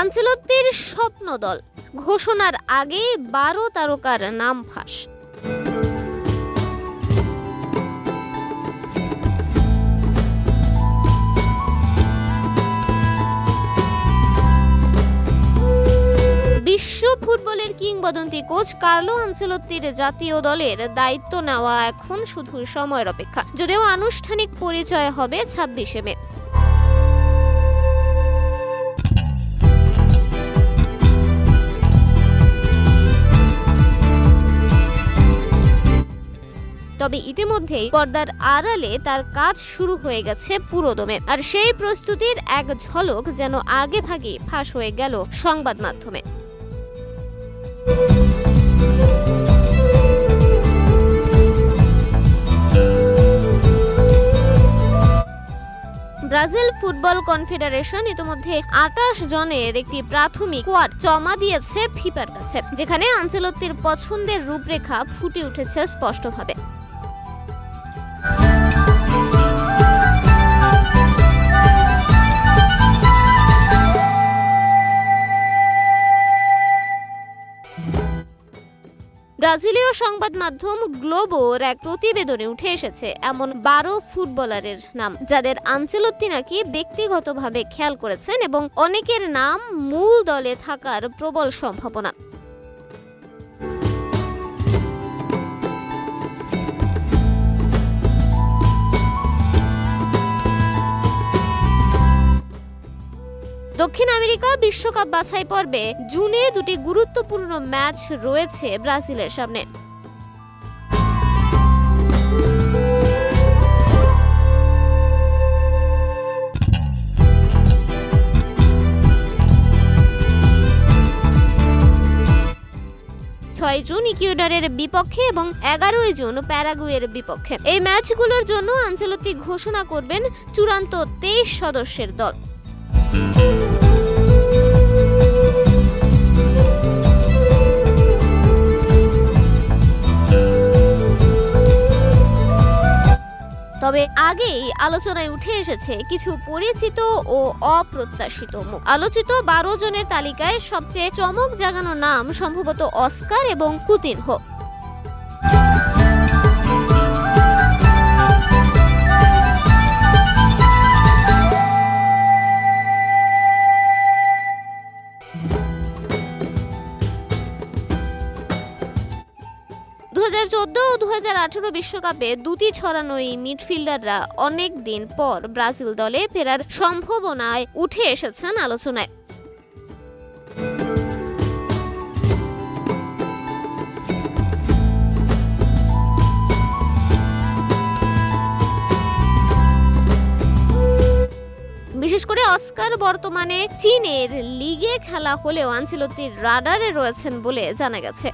আঞ্চলত্তির স্বপ্ন দল ঘোষণার আগে বারো তারকার নাম ফাঁস। বিশ্ব ফুটবলের কিংবদন্তি কোচ কার্লো আঞ্চলত্তির জাতীয় দলের দায়িত্ব নেওয়া এখন শুধু সময়ের অপেক্ষা। যদিও আনুষ্ঠানিক পরিচয় হবে ছাব্বিশে মে। তবে ইতিমধ্যেই পর্দার আড়ালে তার কাজ শুরু হয়ে গেছে পুরোদমে। আর সেই প্রস্তুতির এক ঝলক যেন আগে ভাগে ফাঁস হয়ে গেল সংবাদ মাধ্যমে। ব্রাজিল ফুটবল কনফেডারেশন ইতিমধ্যে আটাশ জনের একটি প্রাথমিক কোয়াড জমা দিয়েছে ফিফার কাছে, যেখানে আঞ্চলত্তির পছন্দের রূপরেখা ফুটে উঠেছে স্পষ্টভাবে। ব্রাজিলীয় সংবাদ মাধ্যম গ্লোবোর এক প্রতিবেদনে উঠে এসেছে এমন বারো ফুটবলারের নাম, যাদের আঞ্চলত্তি নাকি ব্যক্তিগতভাবে খেয়াল করেছেন এবং অনেকের নাম মূল দলে থাকার প্রবল সম্ভাবনা। দক্ষিণ আমেরিকা বিশ্বকাপ বাছাই পর্বে জুনে দুটি গুরুত্বপূর্ণ ম্যাচ রয়েছে ব্রাজিলের সামনে। ছয় জুন ইকুয়েডরের বিপক্ষে এবং এগারোই জুন প্যারাগুয়ের বিপক্ষে। এই ম্যাচগুলোর জন্য আঞ্চলতি ঘোষণা করবেন চূড়ান্ত তেইশ সদস্যের দল। তবে আগেই আলোচনায় উঠে এসেছে কিছু পরিচিত ও অপ্রত্যাশিত মুখ। আলোচিত বারো জনের তালিকায় সবচেয়ে চমক জাগানো নাম সম্ভবত অস্কার এবং কুতিনহো দু হাজার চোদ্দ ও দু হাজার আঠারো বিশ্বকাপে দুটি ছড়ানো এই মিডফিল্ডাররা অনেক দিন পর ব্রাজিল দলে ফেরার সম্ভাবনায় উঠে এসেছেন আলোচনায়। বিশেষ করে অস্কার বর্তমানে চীনের লিগে খেলা হলেও আঞ্চলতির রাডারে রয়েছেন বলে জানা গেছে।